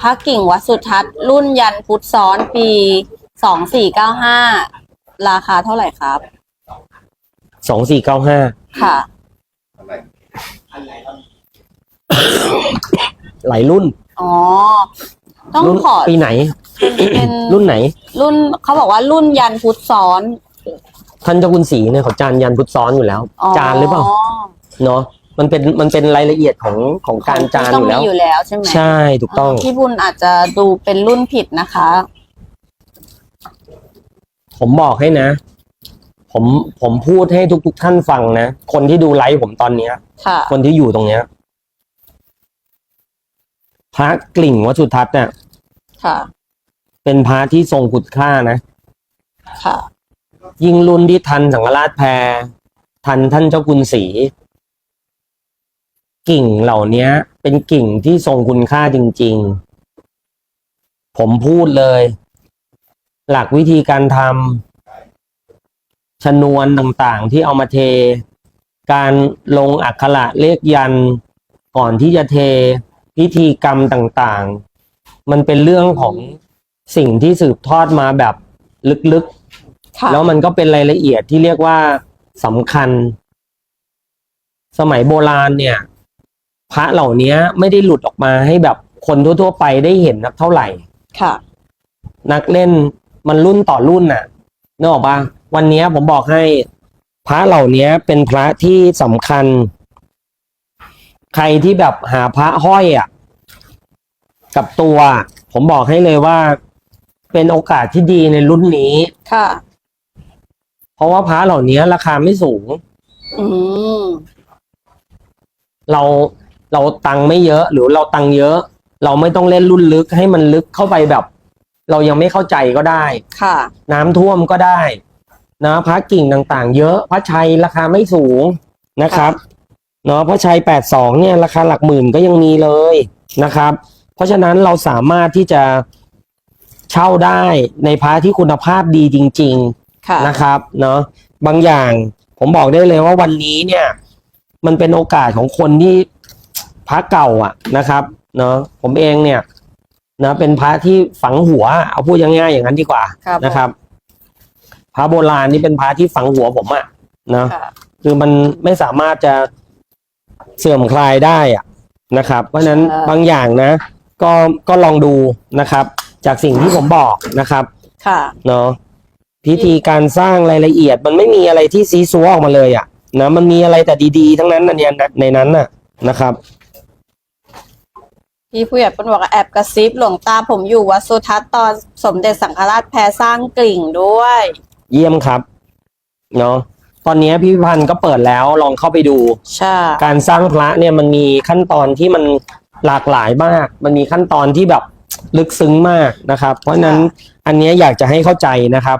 พระกิ่งวัดสุทัศน์รุ่นยันพุทธซ้อนปีสองสี่เก้าห้าราคาเท่าไหร่ครับ สองสี่เก้าห้าค่ะ หลายรุ่นอ๋อ ต้องรุ่นขอปีไหน เป็นรุ่นไหน รุ่นเขาบอกว่ารุ่นยันพุทธซ้อน ท่านเจ้าคุณศรีเนี่ยเขาจานยันพุทธซ้อนอยู่แล้ว จานหรือเปล่า เนาะ มันเป็นมันเป็นรายละเอียดของของการจานต้อองยู่มีแล้วอยู่แล้วใช่ไหมใช่ถูกต้อง พี่บุญอาจจะดูเป็นรุ่นผิดนะคะ ผมบอกให้นะ ผมผมพูดให้ทุกทุกๆท่านฟังนะ คนที่ดูไลฟ์ผมตอนเนี้ย ค่ะ คนที่อยู่ตรงเนี้ยพระกลิ่งวัดสุทัศน์เนี่ยค่ะ เป็นพระที่ทรงคุณค่านะ ค่ะ ยิ่งรุ่นที่ทันสังฆราชแพรทันท่านเจ้าคุณศรี กิ่งเหล่านี้เป็นกิ่งที่ทรงคุณค่าจริง ๆ ผมพูดเลย หลักวิธีการทำชนวนต่างๆ ที่เอามาเท การลงอักขระเลขยันต์ก่อนที่จะเทพิธีกรรมต่างๆ มันเป็นเรื่องของสิ่งที่สืบทอดมาแบบลึกๆค่ะแล้วมันก็เป็นรายละเอียดที่เรียกว่าสำคัญ สมัยโบราณเนี่ย พระเหล่านี้ไม่ได้หลุดออกมาให้แบบคนทั่วๆไปได้เห็นนักเท่าไหร่ ค่ะ นักเล่นมันรุ่นต่อรุ่นน่ะนึกออกปะวันนี้ผมบอกให้ พระเหล่านี้เป็นพระที่สำคัญ ใครที่แบบหาพระห้อยอะ กับตัว ผมบอกให้เลยว่า เป็นโอกาสที่ดีในรุ่นนี้ ค่ะ เพราะว่าพระเหล่านี้ราคาไม่สูง อืมเรา เราตังค์ไม่เยอะหรือเราตังค์เยอะ เราไม่ต้องเล่นรุ่นลึกให้มันลึกเข้าไปแบบ เรายังไม่เข้าใจก็ได้ ค่ะ น้ำท่วมก็ได้นะพระกิ่งต่างๆ เยอะพระชัยราคาไม่สูงนะครับเนาะพระชัยแปดสองเนี่ยราคาหลักหมื่นก็ยังมีเลยนะครับ เพราะฉะนั้นเราสามารถที่จะเช่าได้ในพระที่คุณภาพดีจริง ๆ ค่ะ นะครับเนาะบางอย่างผมบอกได้เลยว่าวันนี้เนี่ย มันเป็นโอกาสของคนที่ พระเก่าอะนะครับเนาะผมเองเนี่ยนะเป็นพระที่ฝังหัว เอาพูดง่ายๆอย่างนั้นดีกว่าครับนะครับ พระโบราณนี่เป็นพระที่ฝังหัวผมอะเนาะค่ะคือมันไม่สามารถจะเสื่อมคลายได้อะนะครับ เพราะฉะนั้นใช่บางอย่างนะ ก็ก็ลองดูนะครับ จากสิ่งที่ผมบอกนะครับ ค่ะเนาะพิธีการสร้างรายละเอียด มันไม่มีอะไรที่ซีซัวออกมาเลยอะ่ะนะมันมีอะไรแต่ดีๆ ทั้งนั้นนะเนี่ยในนั้นน่ะนะครับ พี่ผู้ใหญ่เป็นบอกว่าแอบกระซิบหลวงตาผมอยู่วัดสุทัศน์ตอนสมเด็จสังฆราชแพรสร้างกลิ่งด้วย เยี่ยมครับเนาะตอนนี้พิพิธภัณฑ์ก็เปิดแล้วลองเข้าไปดู ใช่ การสร้างพระเนี่ยมันมีขั้นตอนที่มันหลากหลายมาก มันมีขั้นตอนที่แบบลึกซึ้งมากนะครับ เพราะฉะนั้นอันเนี้ยอยากจะให้เข้าใจนะครับ